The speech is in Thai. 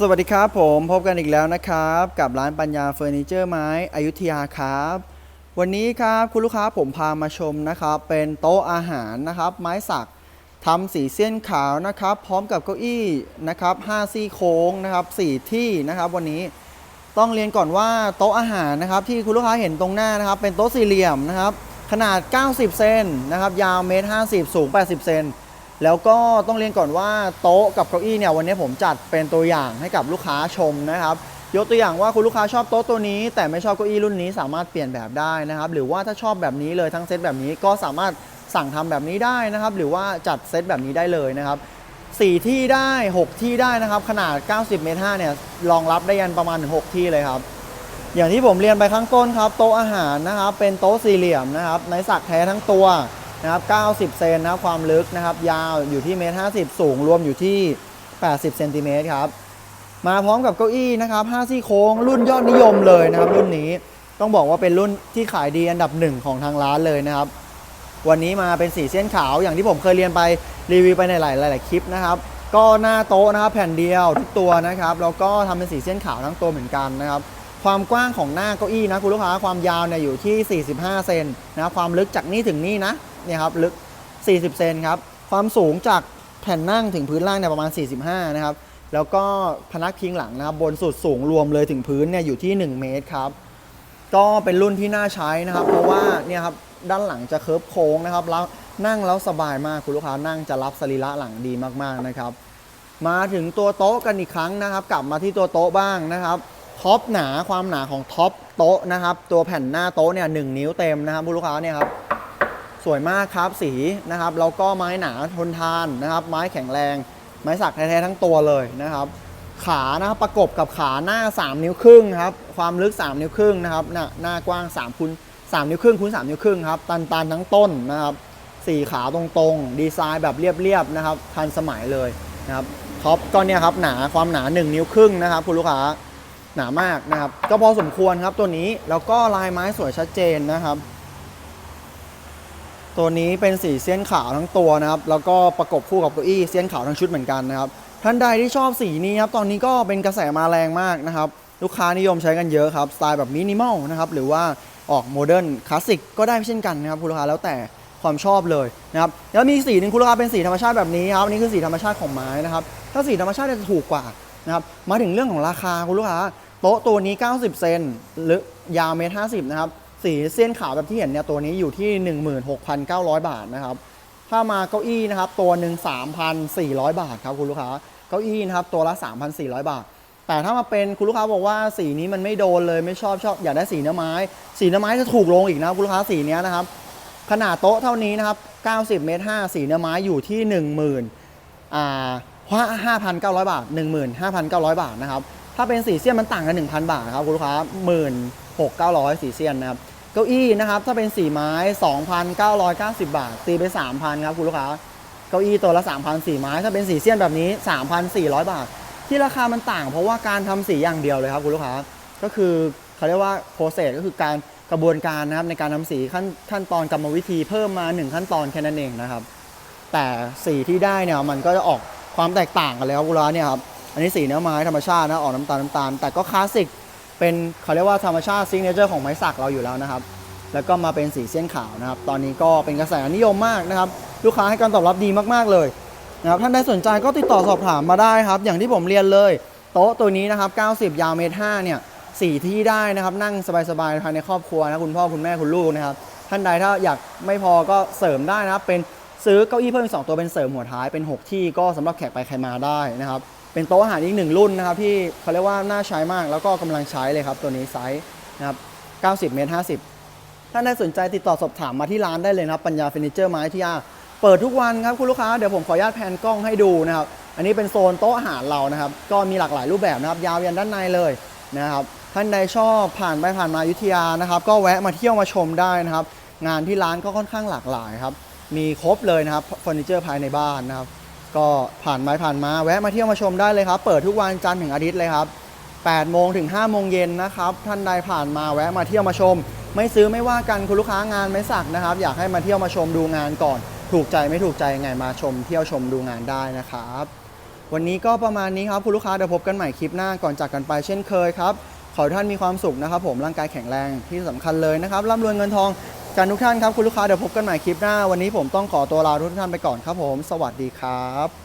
สวัสดีครับผมพบกันอีกแล้วนะครับ กับร้านปัญญาเฟอร์นิเจอร์ไม้อยุธยาครับ วันนี้ครับคุณลูกค้าผมพามาชมนะครับ เป็นโต๊ะอาหารนะครับ ไม้สักทำสีเส้นขาวนะครับ พร้อมกับเก้าอี้นะครับ5ซี่โค้งนะครับ4ที่นะครับ วันนี้ต้องเรียนก่อนว่าโต๊ะอาหารนะครับ ที่คุณลูกค้าเห็นตรงหน้านะครับ เป็นโต๊ะสี่เหลี่ยมนะครับ ขนาด 90 เซนนะครับ ยาวเมตร50 สูง 80 เซน แล้วก็ต้องเรียนก่อนว่าโต๊ะกับเก้าอี้เนี่ยวันนี้ผมจัดเป็นตัวอย่างให้กับลูกค้าชมนะครับยกตัวอย่างว่าคุณลูกค้าชอบโต๊ะตัวนี้ แต่ไม่ชอบเก้าอี้รุ่นนี้สามารถเปลี่ยนแบบได้นะครับ หรือว่าถ้าชอบแบบนี้เลยทั้งเซตแบบนี้ก็สามารถสั่งทำแบบนี้ได้นะครับ หรือว่าจัดเซตแบบนี้ได้เลยนะครับ4ที่ได้ 6 ที่ได้นะครับ ขนาด 90 เมตร5เนี่ยรองรับได้ยันประมาณ 6 ที่เลยครับ อย่างที่ผมเรียนไปข้างต้นครับ โต๊ะอาหารนะครับ เป็นโต๊ะสี่เหลี่ยมนะครับ ในสักแท้ทั้งตัว นะครับ 90 เซนนะครับความลึกนะครับ ยาวอยู่ที่เมตร50สูงรวมอยู่ที่ 80 เซนติเมตรครับ มาพร้อมกับเก้าอี้นะครับ5ซี่โค้งรุ่นยอดนิยมเลยนะครับ รุ่นนี้ต้องบอกว่าเป็นรุ่นที่ขายดีอันดับหนึ่งของทางร้านเลยนะครับ วันนี้มาเป็นสีเส้นขาวอย่างที่ผมเคยเรียนไปรีวิวไปในหลายหลายคลิปนะครับ ก็หน้าโต๊ะนะครับแผ่นเดียวทุกตัวนะครับแล้วก็ทำเป็นสีเส้นขาวทั้งตัวเหมือนกันนะครับความกว้างของหน้าเก้าอี้นะคุณลูกค้าความยาวเนี่ยอยู่ที่ 45 เซนนะครับความลึกจากนี่ถึงนี่นะ เนี่ยครับลึก 40 เซนครับ ความสูงจากแผ่นนั่งถึงพื้นล่างเนี่ยประมาณ 45 นะครับ แล้วก็พนักพิงหลังนะครับบนสุดสูงรวมเลยถึงพื้นเนี่ยอยู่ที่ 1 เมตรครับ ก็เป็นรุ่นที่น่าใช้นะครับ เพราะว่าเนี่ยครับด้านหลังจะเคิร์ฟโค้งนะครับแล้วนั่งแล้วสบายมากคุณลูกค้านั่งจะรับสรีระหลังดีมากๆนะครับ มาถึงตัวโต๊ะกันอีกครั้งนะครับ กลับมาที่ตัวโต๊ะบ้างนะครับท็อปหนาความหนาของท็อปโต๊ะนะครับ ตัวแผ่นหน้าโต๊ะเนี่ยหนึ่งนิ้วเต็มนะครับคุณลูกค้าเนี่ยครับ สวยมากครับสีนะครับแล้วก็ไม้หนาทนทานนะครับ ไม้แข็งแรง ไม้สักแท้ๆทั้งตัวเลยนะครับ ขานะครับประกบกับขาหน้า 3 นิ้วครึ่งครับความลึก 3 นิ้วครึ่งนะครับหน้าหน้ากว้าง3คูณ3นิ้วครึ่งคูณ3นิ้วครึ่งครับตันตันๆทั้งต้นนะครับสี่ขาตรงๆ ดีไซน์แบบเรียบๆนะครับทันสมัยเลยนะครับท็อปก็เนี่ยครับหนาความหนา 1 นิ้วครึ่งนะครับคุณลูกค้าหนามากนะครับก็พอสมควรครับตัวนี้แล้วก็ลายไม้สวยชัดเจนนะครับ ตัวนี้เป็นสีเส้นขาวทั้งตัวนะครับ แล้วก็ประกบคู่กับเก้าอี้เส้นขาวทั้งชุดเหมือนกันนะครับ ท่านใดที่ชอบสีนี้ครับ ตอนนี้ก็เป็นกระแสมาแรงมากนะครับ ลูกค้านิยมใช้กันเยอะครับ สไตล์แบบมินิมอลนะครับ หรือว่าออกโมเดิร์นคลาสสิกก็ได้เช่นกันนะครับคุณลูกค้าแล้วแต่ความชอบเลยนะครับ แล้วมีสีหนึ่งคุณลูกค้าเป็นสีธรรมชาติแบบนี้ครับอันนี้คือสีธรรมชาติของไม้นะครับ ถ้าสีธรรมชาติจะถูกกว่านะครับ มาถึงเรื่องของราคาคุณลูกค้า โต๊ะตัวนี้ 90 เซนหรือยาวเมตร50นะครับ สีเส้นขาวแบบที่เห็นเนี่ยตัวนี้อยู่ที่ 16,900 บาทนะครับถ้ามาเก้าอี้นะครับตัวหนึ่ง3,400 บาทครับคุณลูกค้าเก้าอี้นะครับตัวละ 3,400 บาท แต่ถ้ามาเป็นคุณลูกค้าบอกว่าสีนี้มันไม่โดนเลยไม่ชอบชอบอยากได้สีเนื้อไม้ สีเนื้อไม้จะถูกลงอีกนะคุณลูกค้าสีเนี้ยนะครับขนาดโต๊ะเท่านี้นะครับ90เมตร5สีเนื้อไม้อยู่ที่ 10,000อ่า5,900 บาท 15,900 บาทนะครับถ้าเป็นสีเสี้ยนมันต่างกัน 1,000 บาทครับคุณลูกค้า 16,900 สีเสี้ยนนะครับ เก้าอี้นะครับถ้าเป็นสีไม้ 2,990 บาท ตีไป 3,000 ครับคุณลูกค้า เก้าอี้ตัวละ 3,000สีไม้ ถ้าเป็นสีเสี้ยนแบบนี้ 3,400 บาท ที่ราคามันต่างเพราะว่าการทำสีอย่างเดียวเลยครับคุณลูกค้า ก็คือเขาเรียกว่าโปรเซสก็คือการกระบวนการนะครับในการทำสีขั้นขั้นตอนกรรมวิธีเพิ่มมา 1 ขั้นตอนแค่นั้นเองนะครับ แต่สีที่ได้เนี่ยมันก็จะออกความแตกต่างกันเลยครับคุณลูกค้าเนี่ยครับ อันนี้สีเนื้อไม้ธรรมชาตินะออกน้ำตาลน้ำตาล แต่ก็คลาสสิก เป็นเขาเรียกว่าธรรมชาติซิงเนเจอร์ของไม้สักเราอยู่แล้วนะครับ แล้วก็มาเป็นสีเส้นขาวนะครับ ตอนนี้ก็เป็นกระแสนิยมมากนะครับ ลูกค้าให้การตอบรับดีมากๆเลยนะครับ ท่านใดสนใจก็ติดต่อสอบถามมาได้ครับ อย่างที่ผมเรียนเลย โต๊ะตัวนี้นะครับ 90 ยาวเมตร5เนี่ยสี่ที่ได้นะครับ นั่งสบายๆภายในครอบครัวนะคุณพ่อคุณแม่คุณลูกนะครับ ท่านใดถ้าอยากไม่พอก็เสริมได้นะครับ เป็นซื้อเก้าอี้เพิ่มอีกสองตัวเป็นเสริมหัวท้ายเป็น 6 ที่ก็สำหรับแขกไปใครมาได้นะครับ เป็นโต๊ะอาหารอีกหนึ่งรุ่นนะครับที่เขาเรียกว่าน่าใช้มากแล้วก็กำลังใช้เลยครับตัวนี้ไซส์นะครับ90เมตร50 ถ้าได้สนใจติดต่อสอบถามมาที่ร้านได้เลยนะครับปัญญาเฟอร์นิเจอร์ไม้ที่ยาเปิดทุกวันครับคุณลูกค้าเดี๋ยวผมขออนุญาตแผนกล้องให้ดูนะครับอันนี้เป็นโซนโต๊ะอาหารเรานะครับก็มีหลากหลายรูปแบบนะครับยาวยันด้านในเลยนะครับท่านใดชอบผ่านไปผ่านมาอยุธยานะครับ ก็แวะมาเที่ยวมาชมได้นะครับ งานที่ร้านก็ค่อนข้างหลากหลายครับมีครบเลยนะครับเฟอร์นิเจอร์ภายในบ้านนะครับ ก็ผ่านมาผ่านมาแวะมาเที่ยวมาชมได้เลยครับ เปิดทุกวันจันทร์ถึงอาทิตย์เลยครับ8โมงถึง5โมงเย็นนะครับ ท่านใดผ่านมาแวะมาเที่ยวมาชม ไม่ซื้อไม่ว่ากันคุณลูกค้างานไม่สักนะครับ อยากให้มาเที่ยวมาชมดูงานก่อน ถูกใจไม่ถูกใจยังไงมาชม เที่ยวชมดูงานได้นะครับ วันนี้ก็ประมาณนี้ครับคุณลูกค้าเดี๋ยวพบกันใหม่คลิปหน้าก่อนจากกันไปเช่นเคยครับขอท่านมีความสุขนะครับ ผมร่างกายแข็งแรงที่สำคัญเลยนะครับร่ำรวยเงินทอง กันทุกท่านครับคุณลูกค้าเดี๋ยวพบกันใหม่คลิปหน้า วันนี้ผมต้องขอตัวลาทุกท่านไปก่อนครับผม สวัสดีครับ